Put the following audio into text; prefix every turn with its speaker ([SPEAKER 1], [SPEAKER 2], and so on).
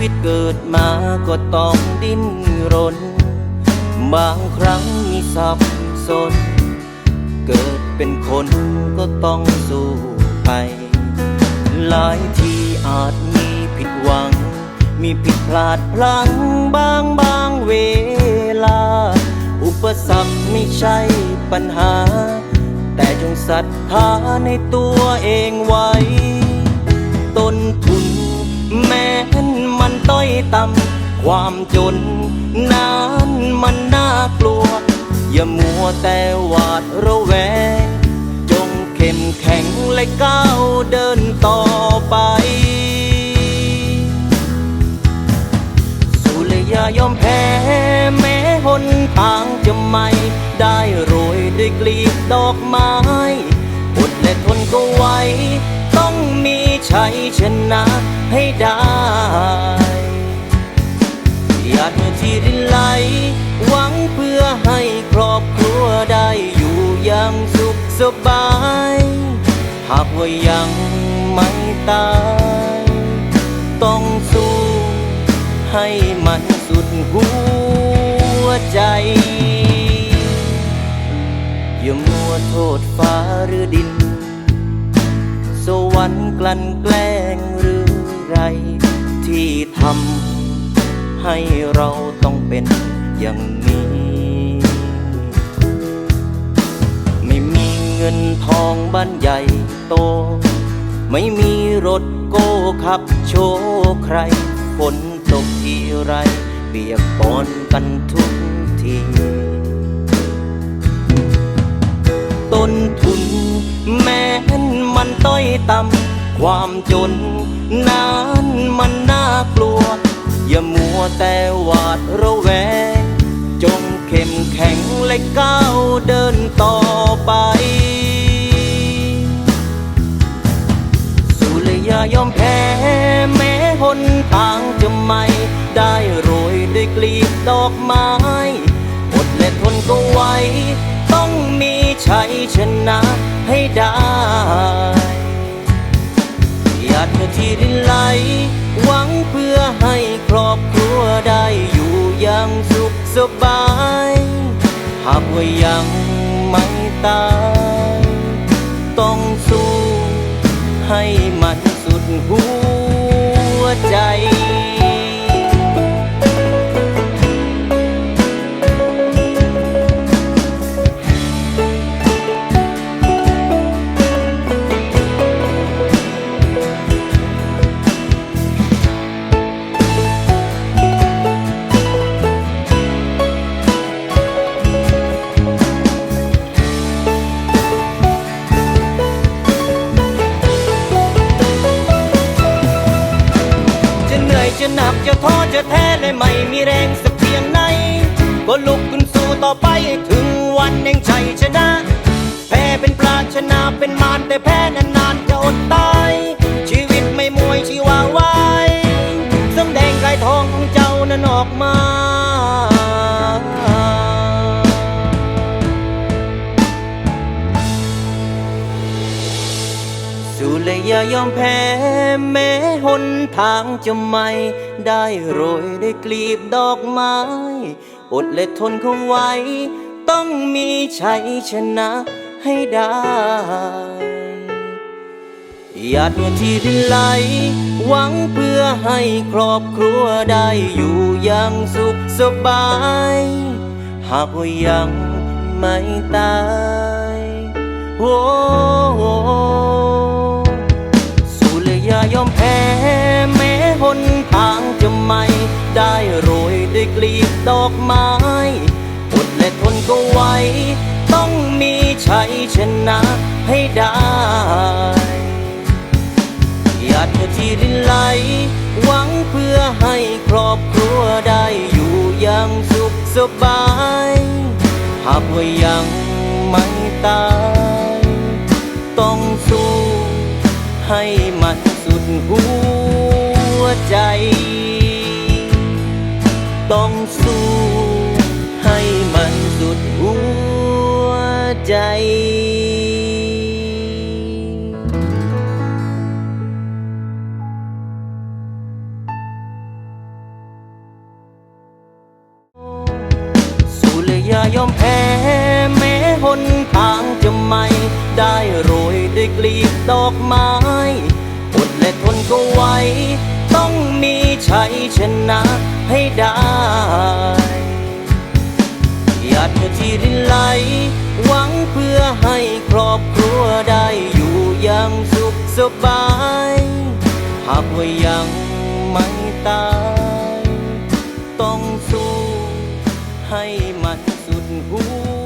[SPEAKER 1] วิตเกิดมาก็ต้องดิ้นรน บางครั้งมีสับสน เกิดเป็นคนก็ต้องสู้ไป หลายทีอาจมีผิดหวัง มีผิดพลาดพลั้งบางบางเวลา อุปสรรคไม่ใช่ปัญหา แต่จงศรัทธาในตัวเองไว้ อยต่ำความจนนั้นมันน่ากลัว อย่ามัวแต่หวาดระแวง จงเข้มแข็งและก้าวเดินต่อไปสู้และอย่ายอมแพ้แม้หนทางจะไม่ได้โรยด้วยกลีบดอกไม้อดและทนก็ไว้ ต้องมีชัยชนะให้ได้ หยาดเหงื่อที่รินไหล หวังเพื่อให้ครอบครัวได้อยู่อย่างสุขสบาย หากว่ายังไม่ตาย ต้องสู้ให้มันสุดหัวใจอย่ามัวโทษฟ้าหรือดิน สวรรค์กลั่นแกล้งหรือไรที่ทำ ให้เราต้องเป็นอย่างนี้ ไม่มีเงินทองบ้านใหญ่โต ไม่มีรถโก้ขับโชว์ใครฝนตกทีไร เปียกปอนกันทุกทีต้นทุนแม้นมันต้อยต่ำความจนนั้นมันน่ากลัว วแต่หวาดระแวง จงเข้มแข็งและก้าวเดินต่อไปสู้และอย่ายอมแพ้แม้หนทางจะไม่ได้โรยด้วยกลีบดอกไม้อดและทนก็ไว้ ต้องมีชัยชนะให้ได้าดเธอที่รินไหล หวังเพื่อให้ครอบครัวได้อยู่อย่างสุขสบาย หากว่ายังไม่ตาย ต้องสู้ให้มันสุดหัวใจ จะท้อจะแท้และไม่มีแรงสักเพียงไหน ก็ลุกขึ้นสู้ต่อไปถึงวันแห่งชัยชนะ แพ้เป็นปลาชนะเป็นมารแต่แพ้นานๆจะอดตาย ชีวิตไม่มวยชีวาไว้สมแดงกายทองของเจ้านั้นออกมา ย่ายอมแพ้แม้หนทางจะไม่ได้โรยได้กลีบดอกไม้ อดและทนเขาไว้ ต้องมีชัยชนะให้ได้หยาดที่รินไหล หวังเพื่อให้ครอบครัวได้อยู่อย่างสุขสบาย หากว่ายังไม่ตายโอ้ ลีบดอกไม้อดและทนก็ไว้ ต้องมีชัยชนะให้ได้หยาดเหงื่อที่รินไหล หวังเพื่อให้ครอบครัวได้อยู่อย่างสุขสบาย หากว่ายังไม่ตาย ต้องสู้ให้มันสุดหัว ต้องสู้ให้มันสุดหัวใจอย่ายอมแพ้แม้หนทางจะไม่ได้โรยด้วยกลีบดอกไม้อดและทนก็ไหว ชัยชนะให้ได้หยาดที่รินไหล หวังเพื่อให้ครอบครัวได้อยู่อย่างสุขสบาย หากว่ายังไม่ตาย ต้องสู้ให้มันสุดหัว